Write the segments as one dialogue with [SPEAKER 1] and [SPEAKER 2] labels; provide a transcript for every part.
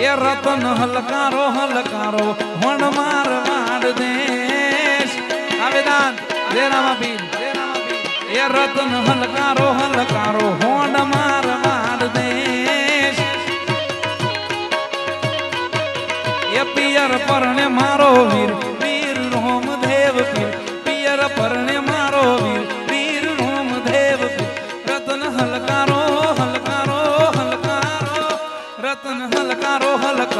[SPEAKER 1] એ રતન હલકારો હલકારો, વણ માર વાડ દેશ. આવેદાન, જય રામાપીર એ રતન હલકારો હલકારો હોંડ માર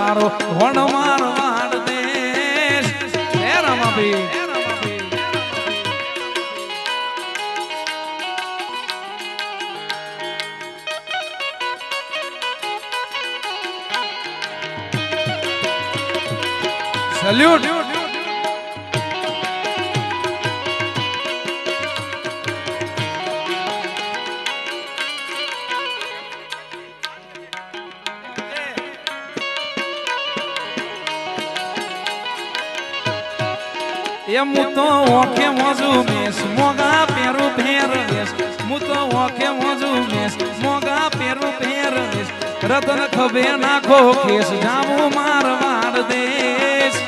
[SPEAKER 1] હલકારો વણમાર વણ માર વાડ દેશ. હે રામાભી. સલ્યુટ એમ હું તો ઓખે મોજું મેસ મોગા પેરું ભેર વેસ હું તો ઓખે મોજું મેસ મોગા પેરું ભેર વેસ રતન ખભે નાખો કેસ જામું માર વાડ દેશ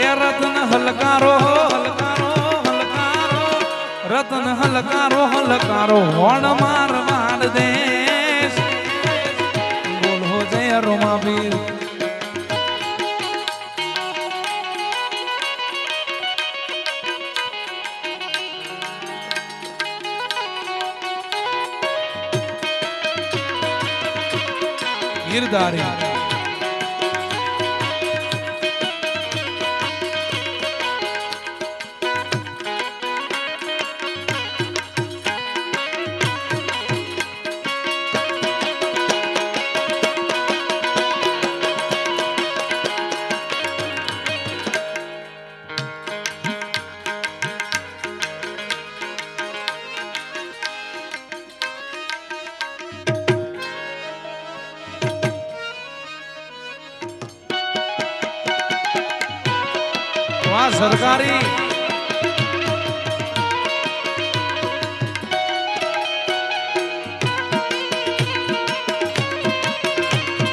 [SPEAKER 1] એ રતન હલકારો હલકારો હલકારો. રતન હલકારો હલકારો, હોણ માર વાડ દેશ બોલ જય રોમાવીર I'm sorry. વાહ સરકારી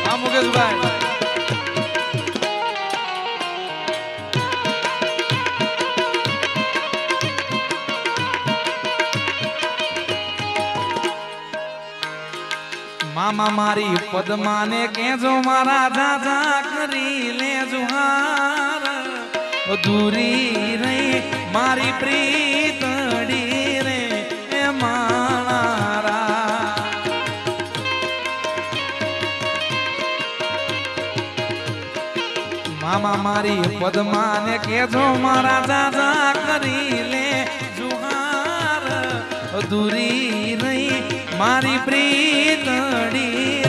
[SPEAKER 1] હા મુકેશભાઈ. મામા મારી પદ્માને કેજો મારા દાદા કરી લેજો હાર દૂરી રે મારી પ્રીતડી રે, એ મામા મારી પદ્માને કેજો મારા દાદા કરી લે જુહાર. અધૂરી રહી, મારી પ્રીતડી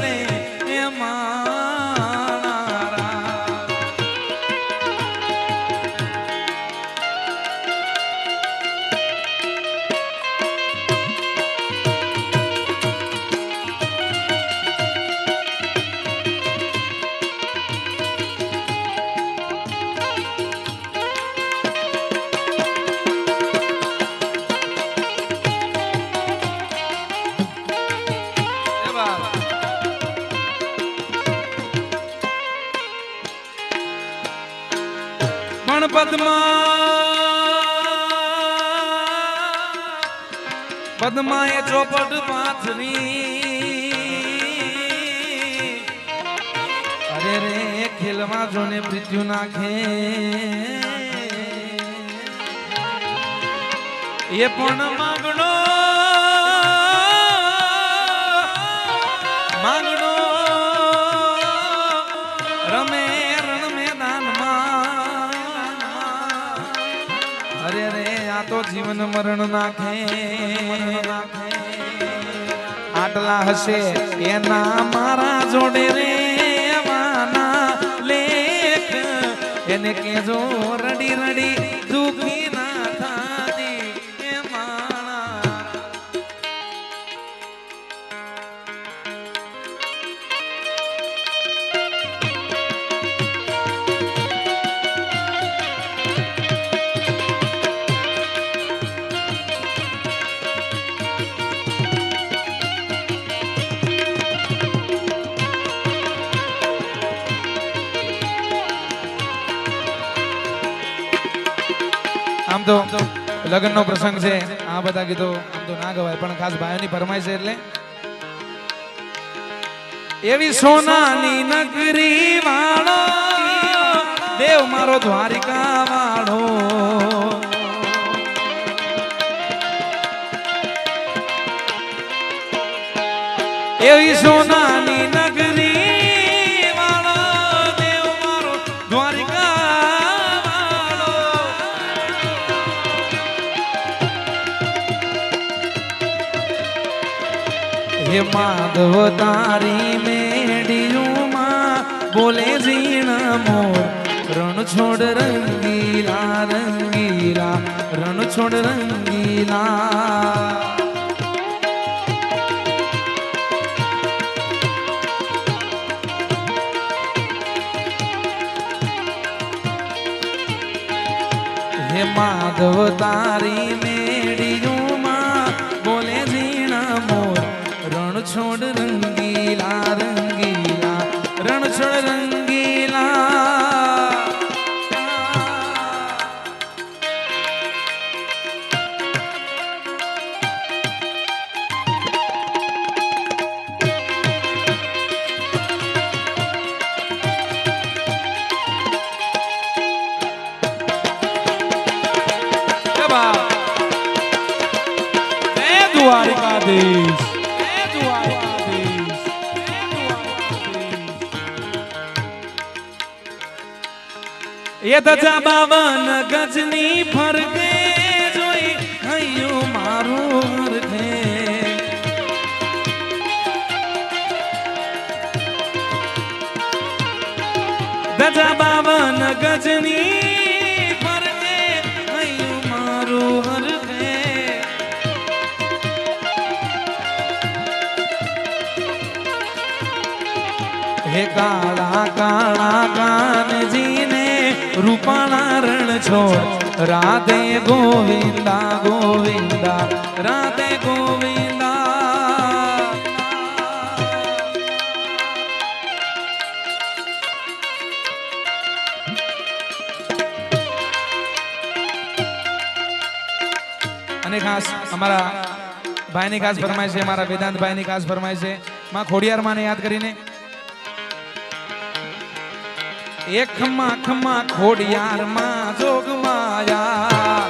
[SPEAKER 1] પદ્મા. પદ્મા એ ચોપટ પાથરી. અરે રે ખેલમાં જોને મૃત્યુ નાખે. એ પણ માગણો જીવન નાખે. આટલા હશે એના મારા જોડે રે વાના એને કેજો રડી રડી દુખી આમ તો લગ્નનો પ્રસંગ છે. આ બધા ગીતો આમ તો ના ગવાય, પણ ખાસ ભાઈઓની ફરમાય છે એટલે. એવી સોનાની નગરી વાળો, દેવ મારો દ્વારિકા વાળો. એવી સોનાની માધવ તારી મેડિયુમાં બોલે ઝીણ મોર. રણ છોડ રંગીલા રંગીલા, રણ છોડ રંગીલા. માધવ તારી મેડીયુમાં રણ છોડ રંગીલા એ ધજા બાવન ગજની ફરકે જોઈ હૈયું મારું હરખે. ધજા બાવન ગજની હૈયું મારું હરખે. હે કાળા કાળા કાનજીને રૂપાળા રણ છોડ રાધે ગોવિંદા ગોવિંદા, રાધે ગોવિંદા. અને ખાસ અમારા ભાઈની ખાસ ફરમાય છે અમારા વેદાંત ભાઈની ખાસ ફરમાય છે. માં ખોડિયાર માને યાદ કરીને એક ખમ્મા ખમ્મા ખોડિયાર માં જોગમાયા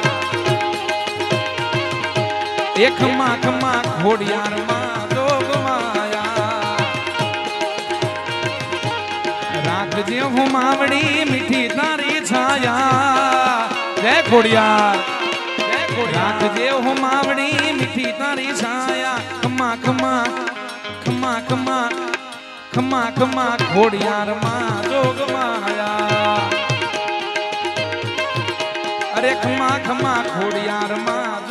[SPEAKER 1] એક ખમ્મા ખમ્મા ખોડિયાર માં જોગમાયા રાખજે હું માવડી મીઠી તારી છાયા. જય ખોડિયાર. રાખજે હું માવડી મીઠી તારી છાયા. ખમા ખમા ખમા ખમ્મા ખમ્મા ખમ્મા ખોડિયાર માં જોગમાયા અરે ખમ્મા ખમ્મા ખોડિયાર માં